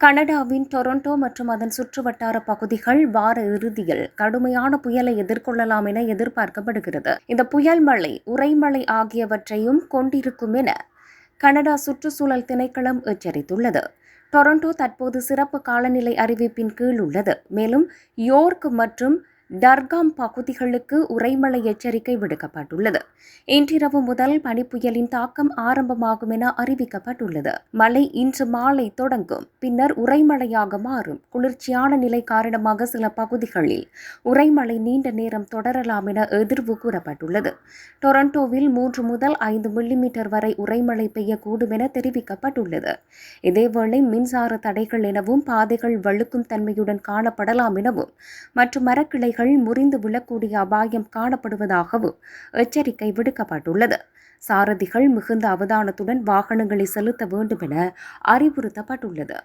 கனடாவின் டொரண்டோ மற்றும் அதன் சுற்றுவட்டார பகுதிகள் வார இறுதியில் கடுமையான புயலை எதிர்கொள்ளலாம் என எதிர்பார்க்கப்படுகிறது. இந்த புயல் மழை உறைமழை ஆகியவற்றையும் கொண்டிருக்கும் என கனடா சுற்றுச்சூழல் திணைக்களம் எச்சரித்துள்ளது. டொரண்டோ தற்போது சிறப்பு காலநிலை அறிவிப்பின் கீழ் உள்ளது. மேலும் யோர்க் மற்றும் டர்காம் பகுதிகளுக்கு உறைமழை எச்சரிக்கை விடுக்கப்பட்டுள்ளது. இன்றிரவு முதல் பனிப்புயலின் தாக்கம் ஆரம்பமாகும் என அறிவிக்கப்பட்டுள்ளது. மழை இன்று மாலை தொடங்கும். பின்னர் உறைமழையாக மாறும். குளிர்ச்சியான நிலை காரணமாக சில பகுதிகளில் உறைமழை நீண்ட நேரம் தொடரலாம் என எதிர்வு கூறப்பட்டுள்ளது. டொரண்டோவில் மூன்று முதல் ஐந்து மில்லிமீட்டர் வரை உறைமழை பெய்யக்கூடும் என தெரிவிக்கப்பட்டுள்ளது. இதேவேளை மின்சார தடைகள் எனவும் பாதைகள் வழுக்கும் தன்மையுடன் காணப்படலாம் எனவும் மற்றும் மரக்கிளைகள் முறிந்து விழக்கூடிய அபாயம் காணப்படுவதாகவும் எச்சரிக்கை விடுக்கப்பட்டுள்ளது. சாரதிகள் மிகுந்த அவதானத்துடன் வாகனங்களை செலுத்த வேண்டும் என அறிவுறுத்தப்பட்டுள்ளது.